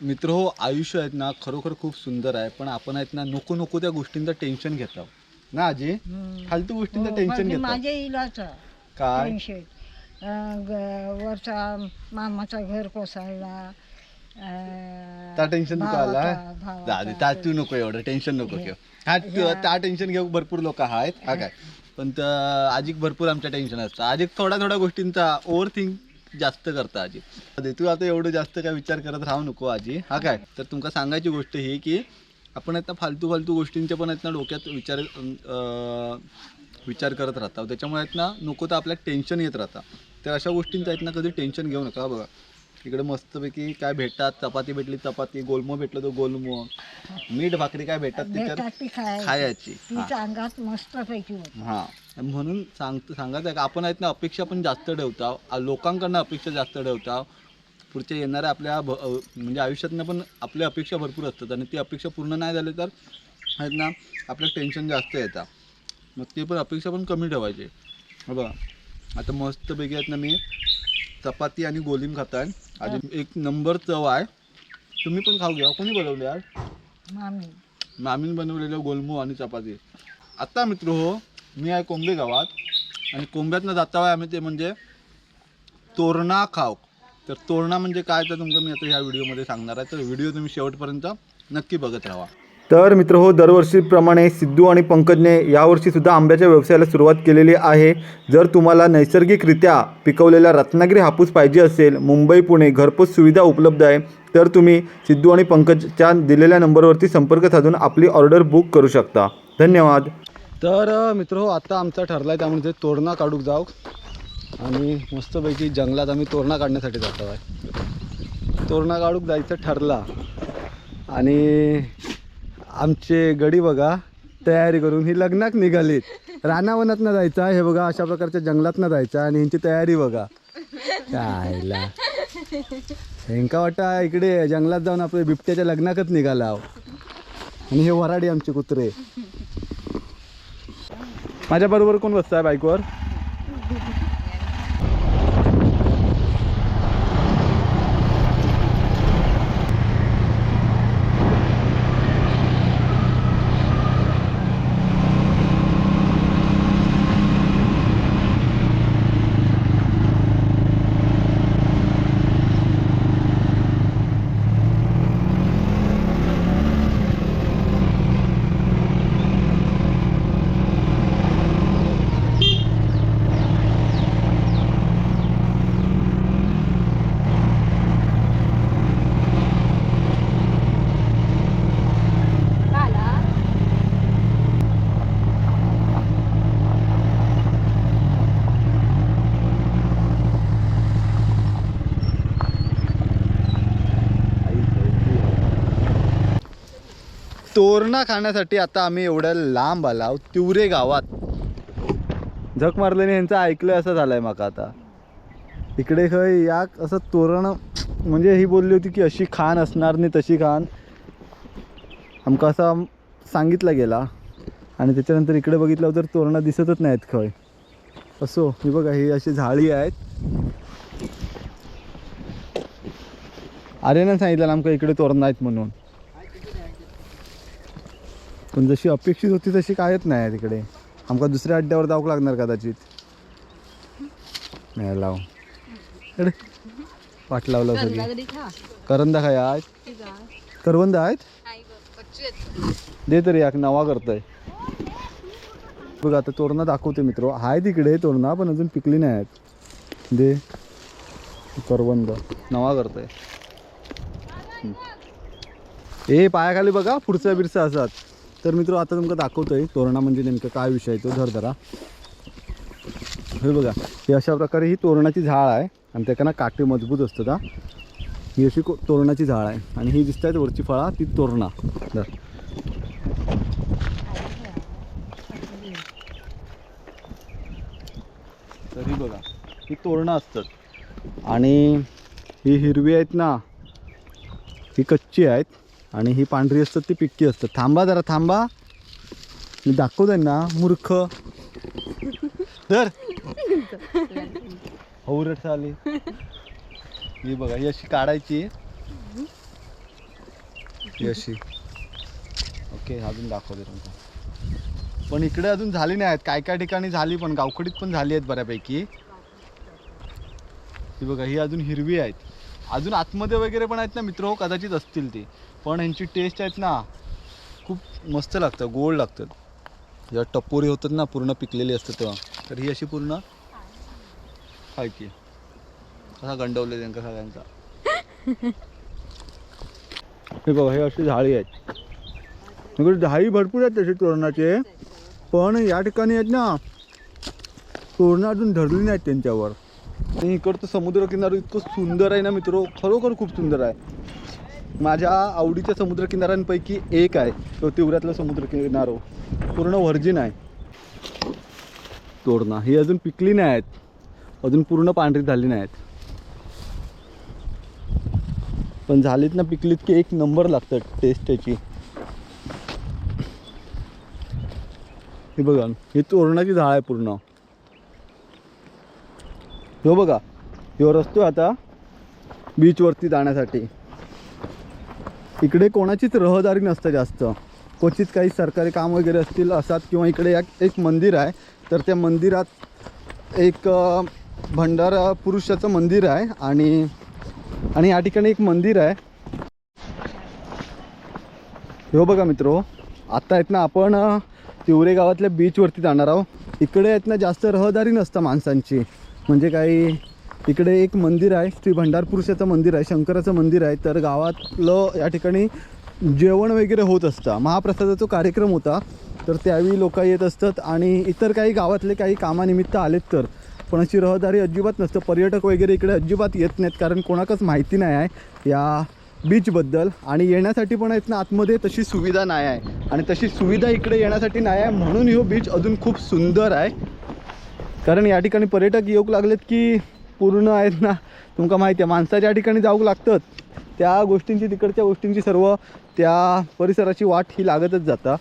मित्र हो आयुष्य आहेत ना खरोखर खूप सुंदर आहे पण आपण आहेत ना नको नको त्या गोष्टींचं टेन्शन घेत ना आजी. फालतू गोष्टींचं हो, टेन्शन पण घेत माझ्या इलाचा काय? टेन्शन अं, ग- वरचा मामाचा घर कोसळला. अं, त्या टेन्शन भावाचा- आला भावाचा जाऊ दे, त्या तू नको एवढं टेन्शन नको घेऊ हा तू- त्या टेन्शन घेऊ भरपूर लोक आहेत हा काय? पण त्या आजिक भरपूर आमच्या टेन्शन असतं. आजिक थोड्या थोड्या गोष्टींचा ओव्हर थिंक जास्त करता आजी. दे, तू आता एवढं जास्त काय विचार करत राहू नको आजी. हा काय? तर तुमका सांगायची गोष्ट ही की आपण आहेत ना फालतू फालतू गोष्टींच्या पण आहेत ना डोक्यात विचार अं, विचार करत राहता. त्याच्यामुळे आहेत ना नको तर आपल्याला टेन्शन येत राहता. तर अशा गोष्टींचं आहेत ना कधी टेन्शन घेऊ नका बघा. इकडे मस्तपैकी काय भेटतात? चपाती भेटली चपाती. गोलमो भेटलं तर गोलमो. मीठ भाकरी काय भेटतात भेटतात त्याच्यात? ती खायची. खायची. ती अंगात मस्त पैकी होती. हा. म्हणून सांगत सांगत आहे का आपण आहेत ना अपेक्षा पण जास्त ठेवता आ- लोकांकडनं अपेक्षा जास्त ठेवता पुढच्या येणाऱ्या आपल्या भ- अ, म्हणजे आयुष्यातनं पण आपल्या अपेक्षा भरपूर असतात. आणि ती अपेक्षा पूर्ण नाही झाली तर आहेत ना आपलं टेन्शन जास्त येतं. मग ते पण अपेक्षा पण कमी ठेवायची. हे बघा. आता मस्तपैकी आहेत ना मी चपाती आणि गोलीम खाताय. आधी एक नंबर चव आहे. तुम्ही पण खाऊ घ्या. कोणी बनवले आज मामी. मामीन बनवलेलं गोलमू आणि चपाती. आता मित्र हो मी आहे कोंबे गावात आणि कोंब्यातनं जाता वेळी आम्ही ते म्हणजे तोरणा खाव तर तोरणा म्हणजे काय? तर तुमचं मी आता ह्या व्हिडिओमध्ये सांगणार आहे. तर व्हिडिओ तुम्ही शेवटपर्यंत नक्की बघत राहा. तर मित्र हो दरवर्षीप्रमाणे सिद्धू आणि पंकजने यावर्षीसुद्धा आंब्याच्या व्यवसायाला सुरुवात केलेली आहे. जर तुम्हाला नैसर्गिकरित्या पिकवलेला रत्नागिरी हापूस पाहिजे असेल मुंबई पुणे घरपोच सुविधा उपलब्ध आहे तर तुम्ही सिद्धू आणि पंकजच्या दिलेल्या नंबरवरती संपर्क साधून आपली ऑर्डर बुक करू शकता. धन्यवाद. तर मित्र हो आता आमचा ठरला आहे त्यामुळे ते तोरणा काढूक जाऊ. आणि मस्तपैकी जंगलात आम्ही तोरणा काढण्यासाठी जातो आहे तोरणा काढूक जायचं ठरला. आणि आमचे गडी बघा तयारी करून ही लग्नात निघालीत. रानावनातनं जायचं हे बघा अशा प्रकारच्या जंगलातनं जायचं आणि ह्यांची तयारी बघा. कायला हेंका वाटा इकडे जंगलात जाऊन आपले बिबट्याच्या लग्नाकच निघाला आहो. आणि हे वराडी आमचे कुत्रे. माझ्या बरोबर कोण बसताय बाईकवर? तोरणा खाण्यासाठी आता आम्ही एवढ्या लांब आला तिवरे गावात. झक मारल्याने यांचं ऐकलं असं झालंय माका आता. इकडे खय या असं तोरण म्हणजे ही बोलली होती की अशी खाण असणार नाही तशी खाण. आमका असा सांगितलं गेला. आणि त्याच्यानंतर इकडे बघितलं तर तोरणा दिसतच नाहीत खय असो ही बघा ही अशी झाडी आहेत. आर्यानं सांगितलं आमका इकडे तोरण आहेत म्हणून. पण जशी अपेक्षित होती तशी कायच नाही आहे तिकडे. आमका दुसऱ्या अड्ड्यावर जाऊक लागणार कदाचित. नाही लाव. पाठ लावला सगळी. करंदा काय आहेत करवंद आहेत? दे तरी याक नवा करतोय. बघ आता तोरणा दाखवते मित्र. आहे तिकडे तोरणा पण अजून पिकली नाही आहेत. दे. करवंद. नवा करतोय. ए पायाखाली बघा पुढचा बिरसा असतात तर मित्र आता तुमका दाखवतोय तोरणा म्हणजे नेमकं काय विषय आहे तो. धर धरा हे बघा हे अशा प्रकारे ही तोरणाची झाड आहे आणि त्याला काटे मजबूत असतात का ही अशी को- तोरणाची झाड आहे आणि ही दिसत आहेत वरची फळा ती तोरणा. धर. तरी बघा ही तोरणं असतात. आणि ही हिरवी आहेत ना ही कच्ची आहेत. आणि ही पांढरी असतात ती पिक्की असतात. थांबा जरा थांबा. मी दाखवतोय ना मूर्ख. तर हौरट आली ही बघा ही अशी काढायची. ही अशी. ओके अजून दाखवते तुमचा पण इकडे अजून झाली नाही आहेत. काय काय ठिकाणी झाली पण गावकडीत पण झाली आहेत बऱ्यापैकी. ही बघा ही अजून हिरवी आहेत. अजून आतमध्ये वगैरे पण आहेत ना मित्र हो कदाचित असतील ती. पण ह्यांची टेस्ट आहेत ना खूप मस्त लागतं गोड लागतं. जेव्हा टपोरी होतात ना पूर्ण पिकलेली असते तेव्हा. तर ही अशी पूर्ण खायची कसा गंडवले त्यांचा सगळ्यांचा. हे बघा हे अशी झाळी आहेत. म्हणजे झाळी भरपूर आहेत तशी तोरणाचे पण या ठिकाणी आहेत ना तोरणं अजून धरली नाहीत त्यांच्यावर. आणि इकडचं समुद्र किनारा इतकं सुंदर आहे ना मित्र खरोखर खूप सुंदर आहे. माझ्या आवडीच्या समुद्र किनाऱ्यांपैकी एक आहे. तो तिवऱ्यातला समुद्रकिनारो. पूर्ण व्हर्जिन आहे. तोरणा ही अजून पिकली नाही आहेत. अजून पूर्ण पांढरी झाली नाही आहेत. पण झालीत ना पिकलीत की एक नंबर लागतं टेस्ट त्याची हे बघा ही तोरणाची झाड आहे पूर्ण. हो बघा ह्यो रस्तो आता बीचवरती जाण्यासाठी. इकडे कोणाचीच रहदारी नसतं जास्त. क्वचित काही सरकारी काम वगैरे असतील असतात किंवा इकडे या एक मंदिर आहे तर त्या मंदिरात एक भंडारा पुरुषाचं मंदिर आहे आणि आणि या ठिकाणी एक मंदिर आहे. हो बघा मित्रो आत्ता आहेत ना आपण तिवरे गावातल्या बीचवरती जाणार आहोत. इकडे आहेत ना जास्त रहदारी नसतं माणसांची. म्हणजे काही इकडे एक मंदिर आहे श्री भंडारपुरुषाचं मंदिर आहे शंकराचं मंदिर आहे. तर गावातलं या ठिकाणी जेवण वगैरे होत असतं. महाप्रसादाचा कार्यक्रम होता तर त्यावेळी लोक येत असतात आणि इतर काही गावातले काही कामानिमित्त आलेत तर. पण अशी रहदारी अजिबात नसतं. पर्यटक वगैरे इकडे अजिबात येत नाहीत कारण कोणाकच माहिती नाही आहे या बीचबद्दल. आणि येण्यासाठी पण आहेत ना आतमध्ये तशी सुविधा नाही आहे. आणि तशी सुविधा इकडे येण्यासाठी नाही आहे म्हणून हो बीच अजून खूप सुंदर आहे. कारण या ठिकाणी पर्यटक येऊक लागलेत की पूर्ण आहेत ना. तुमका माहिती आहे माणसाच्या ठिकाणी जाऊक लागतात. त्या गोष्टींची तिकडच्या गोष्टींची सर्व त्या परिसराची वाट ही लागतच जाता.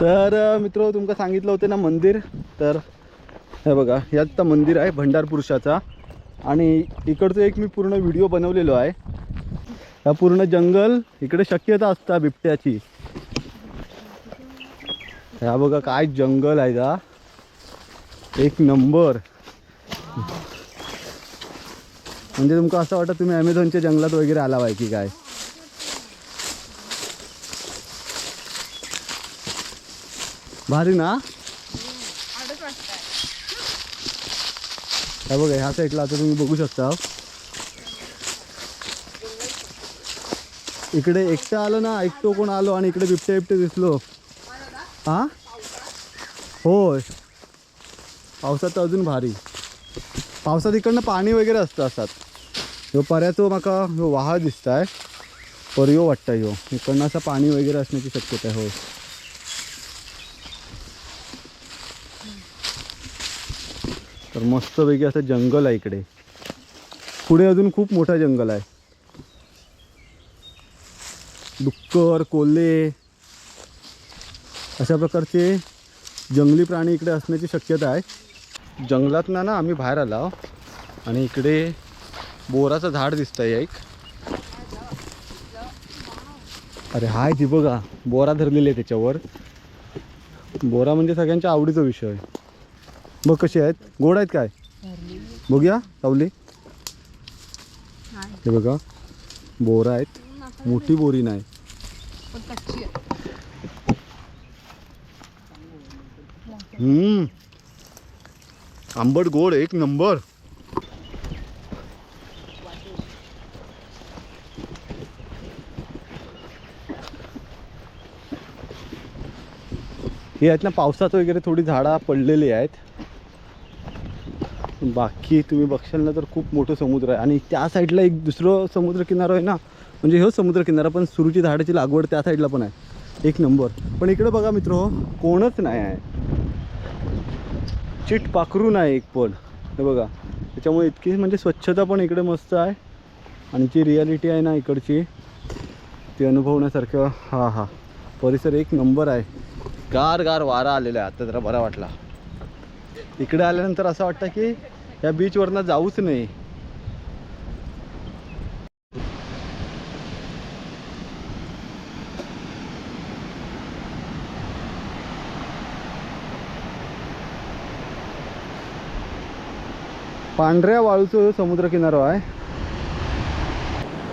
तर मित्र तुमका सांगितलं होतं ना मंदिर. तर हे बघा यात तर मंदिर आहे भंडार पुरुषाचा. आणि इकडचं एक मी पूर्ण व्हिडिओ बनवलेलो आहे. हा पूर्ण जंगल इकडे शक्यता असता बिबट्याची. ह्या बघा काय जंगल आहे का एक नंबर. म्हणजे तुमका असं वाटतं तुम्ही ॲमेझॉनच्या जंगलात वगैरे आला आहे की काय? भारी ना? बघा ह्या साईडला आता तुम्ही बघू शकता. इकडे एकटं आलो ना एकटो कोण आलो आणि इकडे बिबटे बिबटे दिसलो. हा होय. पावसात तर अजून भारी. पावसात इकडनं पाणी वगैरे असतं असतात. ह्यो पर्याचो म्हाका ह्यो वाहा दिसताय. पर्यो वाटता ह्यो. इकडनं असं पाणी वगैरे असण्याची शक्यता आहे होय. तर मस्तपैकी असं जंगल आहे इकडे. पुढे अजून खूप मोठा जंगल आहे. डुक्कर कोल्हे अशा प्रकारचे जंगली प्राणी इकडे असण्याची शक्यता आहे. जंगलातनं ना आम्ही बाहेर आलो आणि इकडे बोराचं झाड दिसतंय एक. अरे हाय ती बघा बोरा धरलेली आहे त्याच्यावर. बोरा म्हणजे सगळ्यांच्या आवडीचा विषय. आहे बघ कशी आहेत. गोड आहेत काय? बघूया सावली. हे बघा बोरा आहेत. मोठी बोरी नाही. हम्म. आंबट गोड एक नंबर. हे आहेत ना पावसात वगैरे थोडी झाडं पडलेली आहेत. बाकी तुम्ही बघशाल ना तर खूप मोठं समुद्र आहे. आणि त्या साईडला एक दुसरं समुद्र किनारा आहे ना म्हणजे ह्यो समुद्रकिनारा पण सुरूची झाडाची लागवड त्या साईडला पण आहे. एक नंबर. पण इकडे बघा मित्र कोणच नाही आहे. चिट पाखरू नाही एक पण. हे बघा. त्याच्यामुळे इतकी म्हणजे स्वच्छता पण इकडे मस्त आहे. आणि जी रियालिटी आहे ना इकडची ती अनुभवण्यासारखं हा हा. परिसर एक नंबर आहे. गार गार वारा आलेला आहे. आता जरा बरा वाटला. इकडे आल्यानंतर असं वाटतं की या बीचवरनं जाऊच नाही. पांढऱ्या वाळूचं समुद्रकिनारा आहे.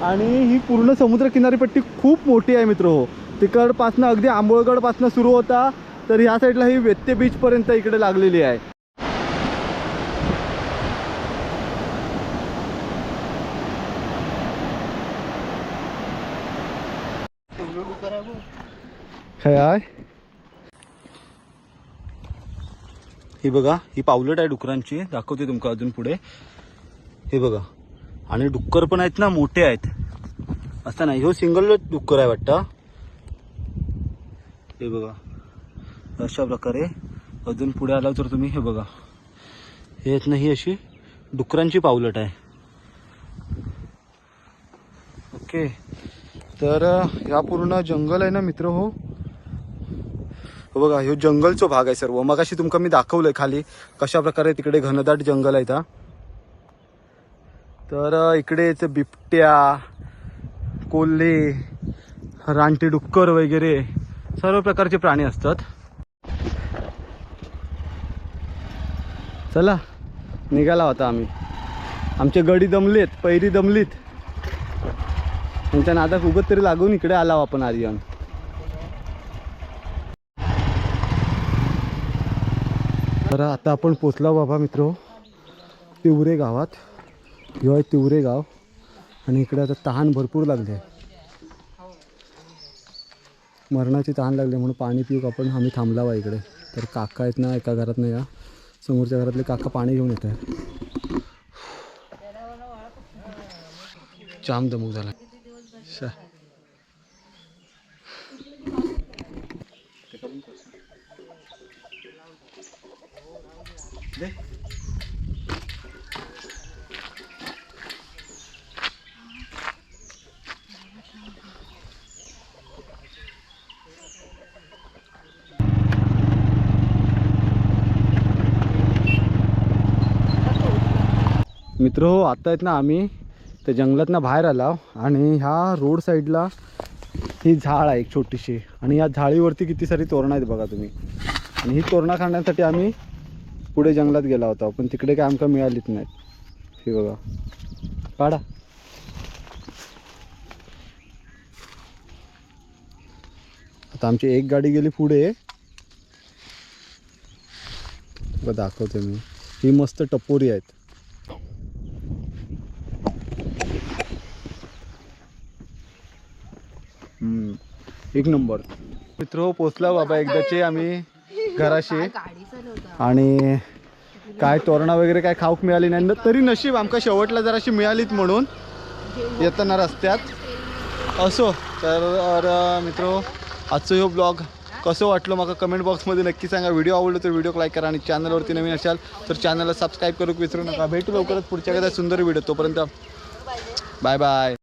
आणि ही पूर्ण समुद्रकिनारीपट्टी खूप मोठी आहे मित्र हो. तिकडपासनं अगदी आंबोळगडपासनं सुरू होता तर ह्या साईडला ही वेत्ते बीचपर्यंत इकडे लागलेली आहे. काय आहे ही बघा ही पावलट आहे डुकरांची. दाखवते तुमका अजून पुढे. हे बघा. आणि डुक्कर पण आहेत ना मोठे आहेत. असं नाही ह्यो सिंगल डुक्कर आहे वाटतं. हे बघा. अशा प्रकारे अजून पुढे आला तर तुम्ही हे बघा. हे आहेत ना ही अशी डुकरांची पावलट आहे. ओके. तर या पूर्ण जंगल आहे ना मित्र हो? बघा ह्यो जंगलचो भाग आहे सर्व. मग अशी तुमका मी दाखवलंय खाली कशा प्रकारे तिकडे घनदाट जंगल आहे तर इकडे बिबट्या कोल्हे रानटी डुक्कर वगैरे सर्व प्रकारचे प्राणी असतात. चला निघाला होता आम्ही. आमचे गडी दमलेत पैरी दमलीत. त्यांच्या नादात उगत तरी लागून इकडे आला आपण आर्यन. तर आता आपण पोचला बाबा मित्र. तिवरे गावात. ह्यो तिवरे गाव. आणि इकडे आता तहान भरपूर लागले. मरणाची तहान लागली म्हणून पाणी पिऊ आपण आम्ही थांबलावा इकडे. तर काका आहेत ना एका घरात नाही या समोरच्या घरातले काका पाणी घेऊन येत आहेत. जाम दमूक झाला. मित्र हो आत्ता आहेत ना आम्ही. त्या जंगलातनं बाहेर आला हो. आणि ह्या रोड साईडला ही झाड आहे एक छोटीशी. आणि या झाडीवरती किती सारी तोरणं आहेत बघा तुम्ही. आणि ही तोरणं खाण्यासाठी आम्ही पुढे जंगलात गेला होता पण तिकडे काय आमका मिळालीच नाहीत. ही बघा. काढा. आता आमची एक गाडी गेली पुढे. बघा दाखवते मी. ही मस्त टपोरी आहेत हम्म, एक नंबर. मित्र हो, पोचला बाबा एकदाचे आम्ही घराशी. आणि काय तोरणा वगैरे काय खाऊक मिळाली नाही. न- तरी नशीब आमका शेवटला जराशी मिळालीत म्हणून. येताना रस्त्यात. असो तर मित्र आजचं हो ब्लॉग कसं वाटलं मला कमेंट बॉक्समध्ये नक्की सांगा. व्हिडिओ आवडलो तर व्हिडिओ लाईक करा आणि चॅनलवरती नवीन असाल तर चॅनलला सबस्क्राईब करू विसरू नका. भेटू लवकरच पुढच्या कदा सुंदर व्हिडिओ तोपर्यंत. Bye bye